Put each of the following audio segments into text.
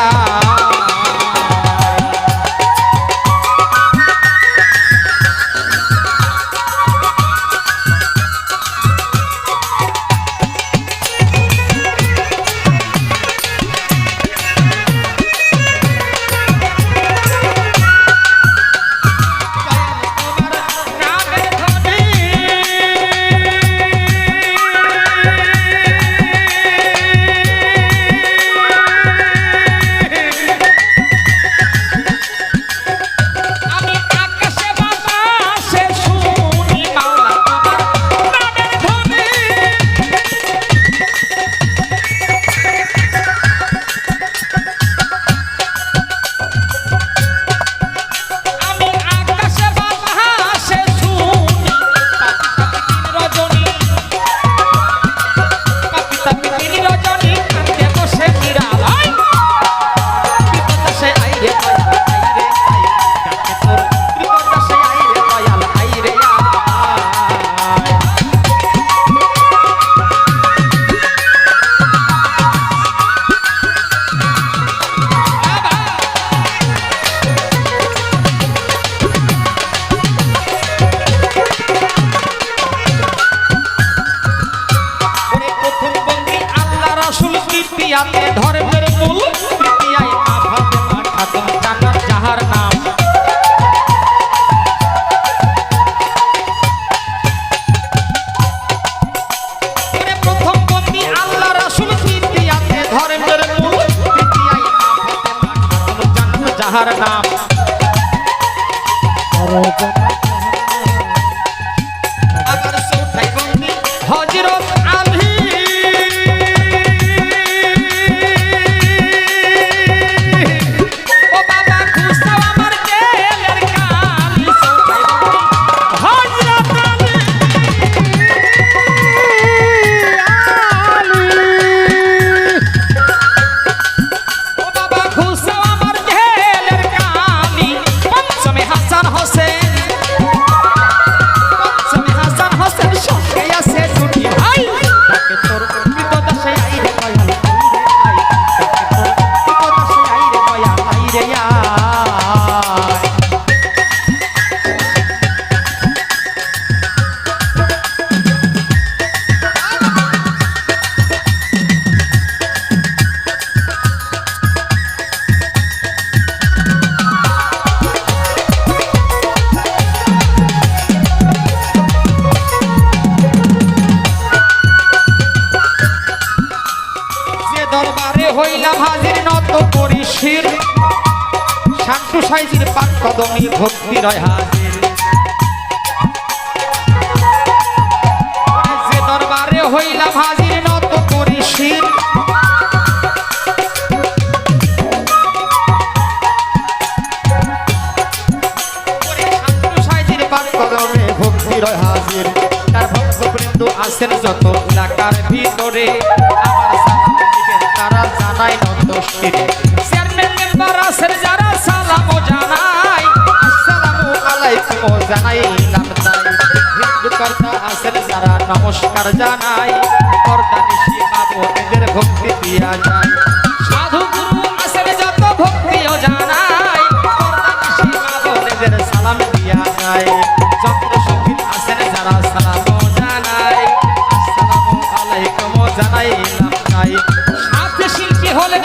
I তৃতীয়াতে ধর্মের মূল তৃতীয়ায় আভাতে মাঠাতম জান্নাত যাহার নাম। দরবারে নত করি শির। শান্তু সাইজির পাক কদমি ভক্তি রয় হাজির। যে দরবারে হইলাম হাজির নত করি শির। ভক্তি হাজির। তার ভক্তবৃন্দ আছেন যত এলাকার ভিতরে। চেয়ারম্যান মেম্বার আছেন যারা সালামও জানাই নমস্কার জানাই কর্তা নিশি বাবু ভক্তি দিয়া যায়। সাধু গুরু আছেন যত ভক্তিও জানাই কর্তা নিশি বাবু সালাম দিয়া যায়। যন্ত্র সংগীত আছেন যারা সালামও জানাই, আসসালামু আলাইকুম জানাইলাম তাই সাথে শিল্পী হলেন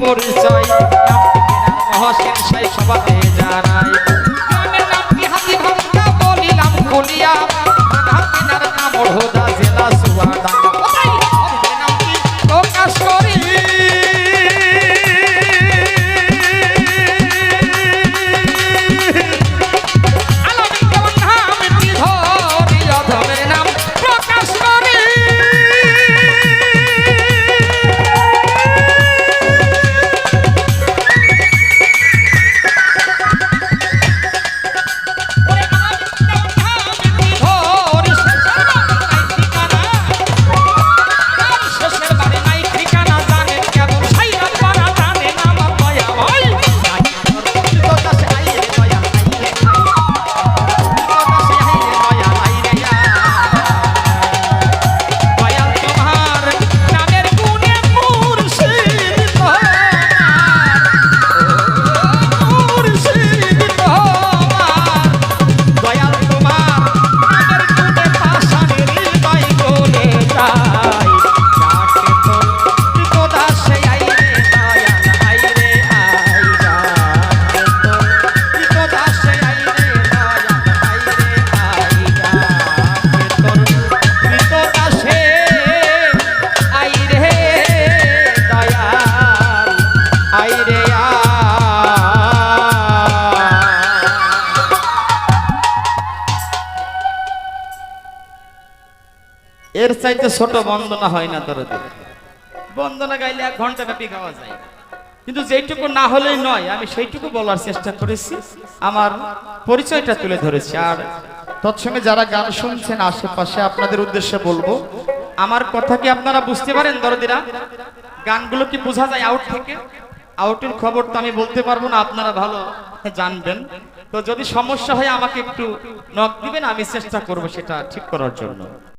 পরিচয়। চাইতে ছোট বন্দনা হয় না তোর বন্দনা গাইলে এক ঘণ্টা ব্যাপী গাওয়া যায়। কিন্তু যেইটুকু না হলেই নয়, আমি সেইটুকু বলার চেষ্টা করেছি, আমার পরিচয়টা তুলে ধরেছি। আর তৎসঙ্গে যারা গান শুনছেন আশেপাশে, আপনাদের উদ্দেশ্যে বলব, আমার কথা কি আপনারা বুঝতে পারেন দরদিরা? গানগুলো কি বোঝা যায় আউট থেকে? আউটের খবর তো আমি বলতে পারব না, আপনারা ভালো জানবেন। তো যদি সমস্যা হয়, আমাকে একটু নক দিবেন, আমি চেষ্টা করব সেটা ঠিক করার জন্য।